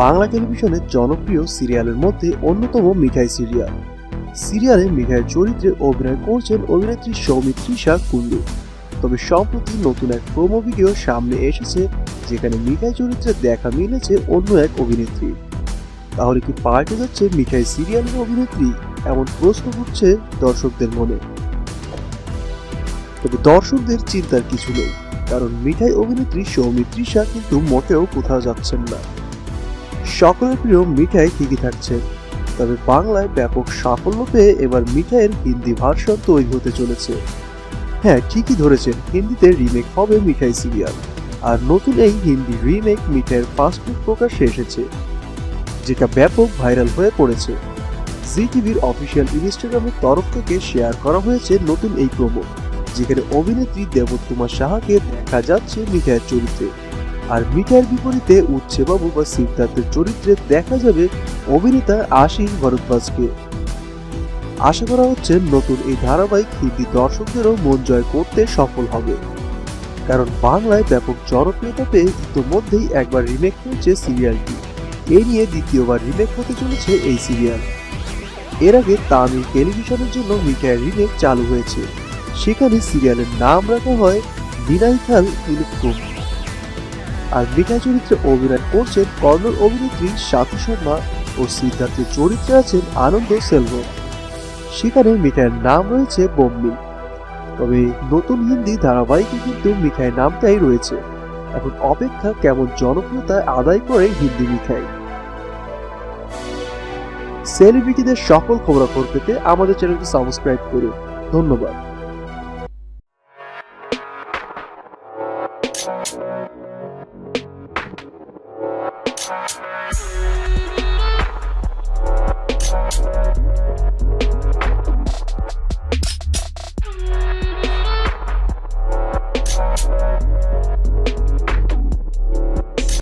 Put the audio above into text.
বাংলা টেলিভিশনের জনপ্রিয় সিরিয়ালের মধ্যে অন্যতম মিঠাই সিরিয়াল। সিরিয়ালে মিঠাইয়ের চরিত্রে অভিনয় করছেন অভিনেত্রী সৌমিত্রিষা কুন্ডু তবে সম্প্রতি নতুন এক প্রোমো ভিডিও সামনে এসেছে, যেখানে মিঠাই চরিত্রে দেখা মিলেছে অন্য এক অভিনেত্রী। তাহলে কি পাল্টে যাচ্ছে মিঠাই সিরিয়ালের অভিনেত্রী? এমন প্রশ্ন উঠছে দর্শকদের মনে। তবে দর্শকদের চিন্তার কিছু নেই, কারণ মিঠাই অভিনেত্রী সৌমিত্রিষা কিন্তু মোটেও কোথাও যাচ্ছেন না। সকলের প্রিয় মিঠাই ঠিকই থাকছে। তবে বাংলায় ব্যাপক সাফল্য পেয়ে এবার মিঠাইয়ের হিন্দি ভার্সন তৈরি হতে চলেছে। হ্যাঁ ঠিকই ধরেছেন, হিন্দিতে রিমেক হবে মিঠাই সিরিয়াল আর নতুন এই হিন্দি রিমেক মিঠাইয়ের ফার্স্ট লুক প্রকাশ্যে এসেছে, যেটা ব্যাপক ভাইরাল হয়ে পড়েছে। জি টিভির অফিসিয়াল ইনস্টাগ্রামের তরফ থেকে শেয়ার করা হয়েছে নতুন এই প্রোমো যেখানে অভিনেত্রী দেবকুমার সাহাকে দেখা যাচ্ছে মিঠাইয়ের চরিত্রে। আর মিঠাইয়ের বিপরীতে উচ্ছে বাবু বা সিদ্ধার্থের চরিত্রে দেখা যাবে অভিনেতা আশিস ভরদ্বাজকে। আশা করা হচ্ছে নতুন এই ধারাবাহিক হিন্দি দর্শকদেরও মন জয় করতে সফল হবে। কারণ বাংলায় ব্যাপক জনপ্রিয়তা পেয়ে ইতোমধ্যেই একবার রিমেক হয়েছে সিরিয়ালটি। এই নিয়ে দ্বিতীয়বার রিমেক হতে চলেছে এই সিরিয়াল। এর আগে তামিল টেলিভিশনের জন্য মিঠাইয়ের রিমেক চালু হয়েছে। সেখানে সিরিয়ালের নাম রাখা হয় বিনাইথাল ইলুকুম আর মিঠাই চরিত্রে অভিনয় করছেন কর্নল অভিনেত্রী সাথী শর্মা ও সিদ্ধার্থের চরিত্রে আছেন আনন্দ সেলভ। সেখানে মিঠাইয়ের নাম রয়েছে বোম্মি। তবে নতুন হিন্দি ধারাবাহিকে কিন্তু মিঠাই নামটাই রয়েছে। এখন অপেক্ষা কেমন জনপ্রিয়তা আদায় করে হিন্দি মিঠাই। সেলিব্রিটিদের সকল খবরাখবর পেতে আমাদের চ্যানেলটি সাবস্ক্রাইব করুন। ধন্যবাদ।